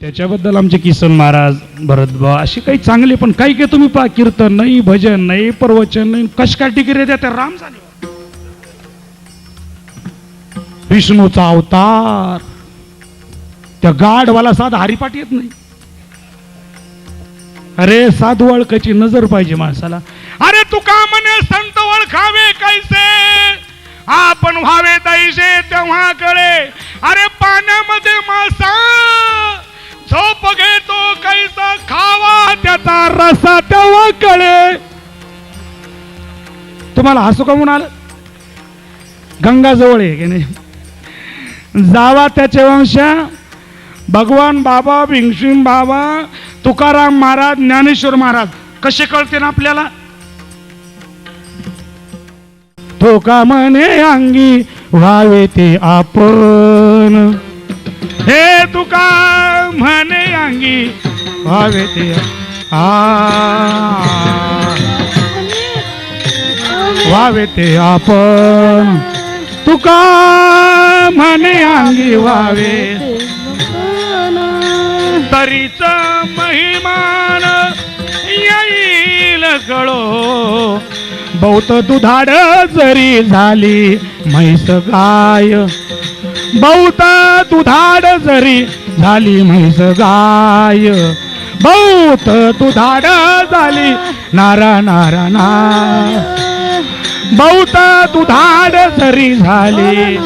त्याच्याबद्दल आमचे किसन महाराज भरतबा असे काही चांगले पण काही काही तुम्ही पा कीर्तन नाही भजन नाही प्रवचन नाही कश काय टिकिरे द्या त्या राम झाले. विष्णूचा अवतार. त्या गाडवाला साध हरिपाठ येत नाही. अरे साधू ओळखाची नजर पाहिजे माणसाला. अरे तू का म्हणे संत ओळखावे कैसे? आपण व्हावे दैसे तेव्हा कळे अरे पाण्यामध्ये मास त्याचा रसा तेव्हा कळे. तुम्हाला हसू का म्हणून आलं? गंगा जवळ आहे की नाही? जावा त्याचे वंशा. भगवान बाबा भिंगसिंग बाबा तुकाराम महाराज ज्ञानेश्वर महाराज. कसे कळते ना आपल्याला? तो का म्हणे अंगी व्हावे ते आपण. हे तुका म्हणे अंगी व्हावे ते आ ते आपण. तुका म्हणे अंगी वावे. तरीच महिमान येईल कळो बहुत दुधाड जरी झाली म्हैस गाय. बहुत दुधाड जरी झाली म्हैस गाय. बहुत दुधाड झाली. नारा नारा ना. बहुत दुधाड जरी झाली.